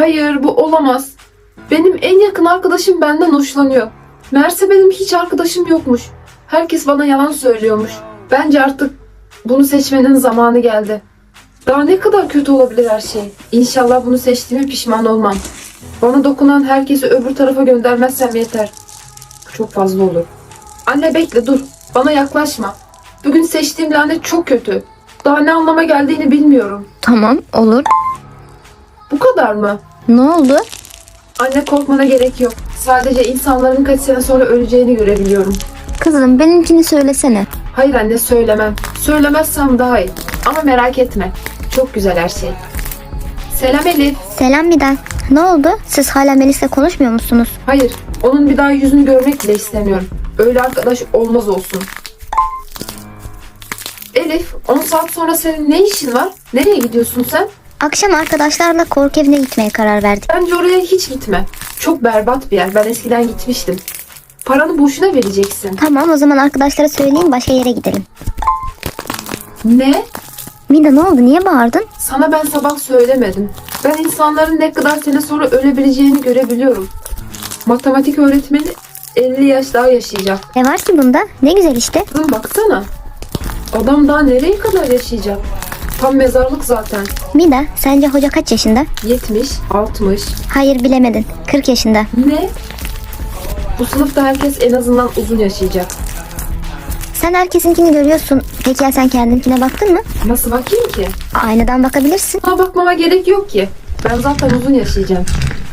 Hayır bu olamaz. Benim en yakın arkadaşım benden hoşlanıyor. Meğerse benim hiç arkadaşım yokmuş. Herkes bana yalan söylüyormuş. Bence artık bunu seçmenin zamanı geldi. Daha ne kadar kötü olabilir her şey. İnşallah bunu seçtiğime pişman olmam. Bana dokunan herkesi öbür tarafa göndermezsem yeter. Bu çok fazla olur. Anne bekle dur. Bana yaklaşma. Bugün seçtiğim lanet çok kötü. Daha ne anlama geldiğini bilmiyorum. Tamam olur. Bu kadar mı? Ne oldu? Anne korkmana gerek yok. Sadece insanların kaç sene sonra öleceğini görebiliyorum. Kızım benimkini söylesene. Hayır anne söylemem. Söylemezsem daha iyi. Ama merak etme. Çok güzel her şey. Selam Elif. Selam Midan. Ne oldu? Siz hala Melis'le konuşmuyor musunuz? Hayır, onun bir daha yüzünü görmek bile istemiyorum. Öyle arkadaş olmaz olsun. Elif, 10 saat sonra senin ne işin var? Nereye gidiyorsun sen? Akşam arkadaşlarla korku evine gitmeye karar verdik. Bence oraya hiç gitme. Çok berbat bir yer. Ben eskiden gitmiştim. Paranı boşuna vereceksin. Tamam o zaman arkadaşlara söyleyeyim başka yere gidelim. Ne? Mida ne oldu? Niye bağırdın? Sana ben sabah söylemedim. Ben insanların ne kadar sene sonra ölebileceğini görebiliyorum. Matematik öğretmeni 50 yaş daha yaşayacak. Ne var ki bunda? Ne güzel işte. Kızım baksana. Adam daha nereye kadar yaşayacak? Tam mezarlık zaten. Mida sence hoca kaç yaşında? 70, 60. Hayır bilemedin. 40 yaşında. Ne? Bu sınıfta herkes en azından uzun yaşayacak. Sen herkesinkini görüyorsun. Peki ya sen kendinkine baktın mı? Nasıl bakayım ki? Aynadan bakabilirsin. Buna bakmama gerek yok ki. Ben zaten uzun yaşayacağım.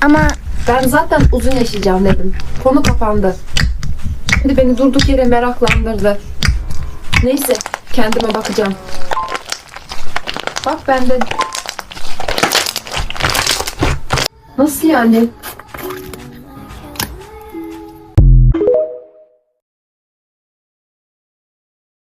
Ama Ben zaten uzun yaşayacağım dedim. Konu kapandı. Şimdi beni durduk yere meraklandırdı. Neyse kendime bakacağım. Bak bende. Nasıl yani?